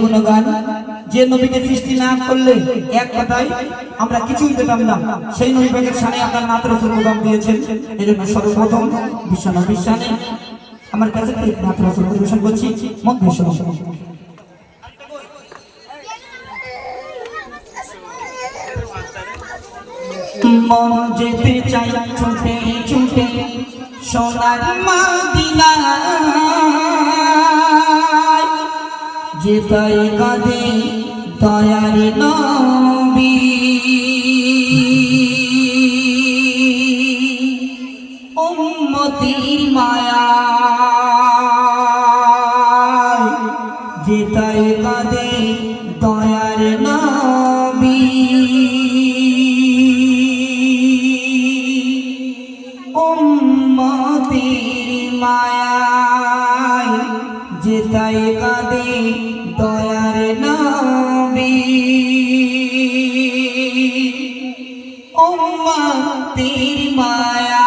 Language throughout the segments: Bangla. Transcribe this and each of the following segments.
গুণগান যে নবীকে সৃষ্টি না করলে এক কথায় আমরা কিছুই পেতাম না। সেই নবী পাকের আপনার নাত রসুল দিয়েছেন। এই জন্য সর্বপ্রথম বিশ্ব নবীর আমার কাছে রসুল পরিবেশন করছি। মন দিয়ে মন যেতে চাই, ছুটে ছুটে সোনার মাদিনায় যেতাই কাঁদে দয়ার নবী। উম্মতির মায়া যেতাই কাঁদে দয়ার নবী। উম্মতির মায়ায় যেতাই কাঁদে উম্মতির মায়া।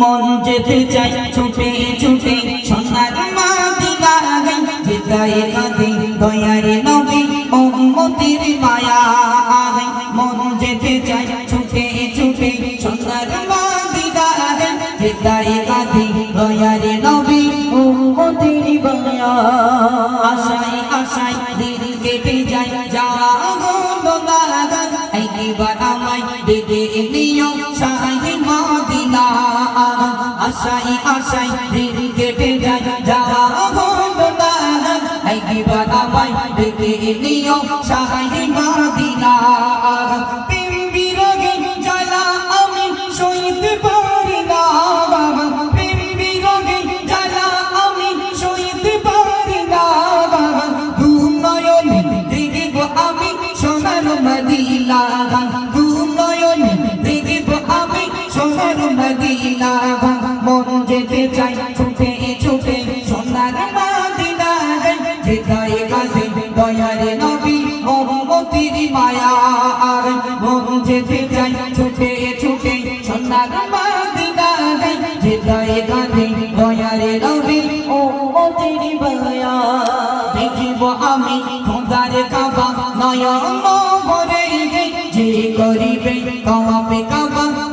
মন যেতে চাই ছুটে ছুটে সোনার মাদিনা গাই যেতাই কাঁদে দয়ার নবী উম্মতির একবার আমায় ডেকে নিও শাহি মদিনা আশাই আশাই দিন কেটে যায় যাওয়া লাগা একবার আমায় ডেকে নিও শাহি মদিনা মদিনা দু নয়নে দেখিব আমি সোনার মদিনা। মন যেতে চাই ছুটে ছুটে সোনার মদিনা যেতাই কাজে দয়ার নবী মোহাম্মতির মায়া। মন যেতে চাই ছুটে ছুটে সোনার মদিনা যেতাই কাজে দয়ার নবী মোহাম্মতির মায়া। দেখিব আমি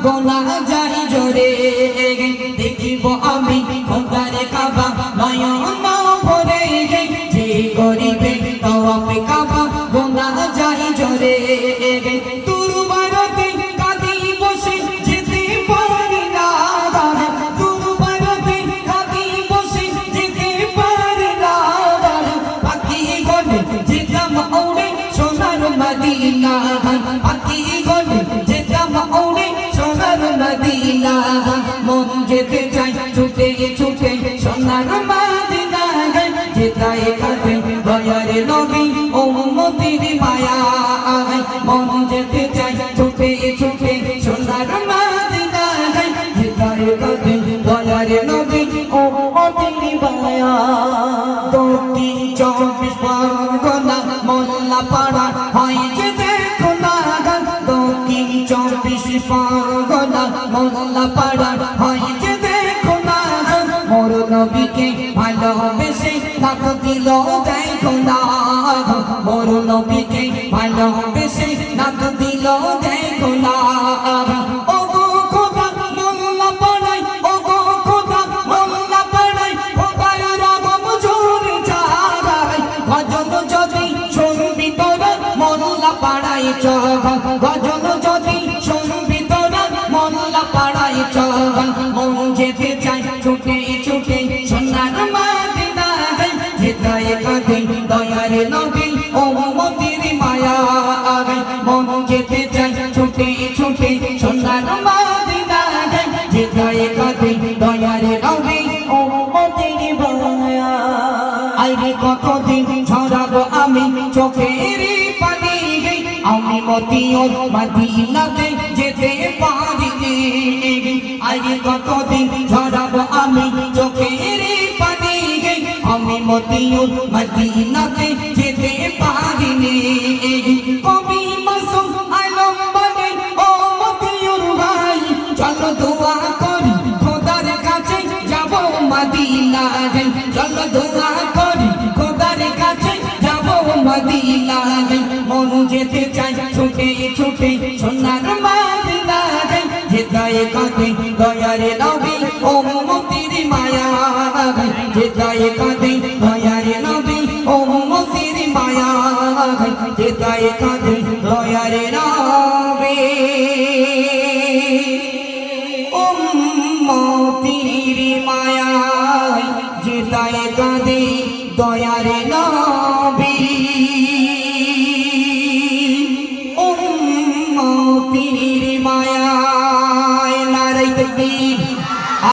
কাবা গোলা যাই জোরে। দেখিব আমি খোদার কাবা, নয়ন ভরে। যে করিবে কামাবে কাবা গোলা যাই জোরে। তুর বারতে যেতে চাই, ছুটে ছুটে, সোনার মদিনা যেতাই কাঁদে দয়ার নবী ও মতির মায়া মন যেতে চাই, ছুটে ছুটে, সোনার মদিনা যেতাই কাঁদে দয়ার নবী ও মতির মায়া দক্ষিণ চব্বিশ পরগনা মোল্লা পাড়া হয় যে দেখো না দক্ষিণ চব্বিশ পরগনা মোল্লা পাড়া নবীকে ভালোবেসে নাক দিল দেখো না মোর নবীকে ভালোবেসে নাক দিল দেখো না ও গো খোদা, মোল্লা পাড়ায় ও গো খোদা, মোল্লা পাড়ায়, খোদার রাগম জোরে চারায় ভজন যদি শুনবি তোরা, মোল্লা পাড়ায় চগ ভজন যদি যেতায় কাঁদে, দয়ার নবী, ও মতির মায়া আগে মন যেতে চাই ছুটে ছুটে সোনার মাদিনা যেতায় কাঁদে, দয়ার নবী, ও মতির মায়া। আইরে কতদিন ছড়াবো আমি চোখের পানি আমি মতিওর মদিনাতে যেতে পারি আইরে কতদিন ছড়াবো আমি চোখের আমি মতিওর মদিনাতে যেতে পারিনি কবি মাসুম আলম বলে ও মতিউর ভাই চলো দোয়া করি খোদার কাছে মদিনা যাই চলো দোয়া করি খোদার কাছে যাব মদিনা মন যেতে চাই ছুটে ছুটে মদিনা যেতায় কাঁদে, দয়ারে নবী, ও মতির মায়া। যেতায় কাঁদে, দয়ারে নবী, ও মতির মায়া। যেতায় কাঁদে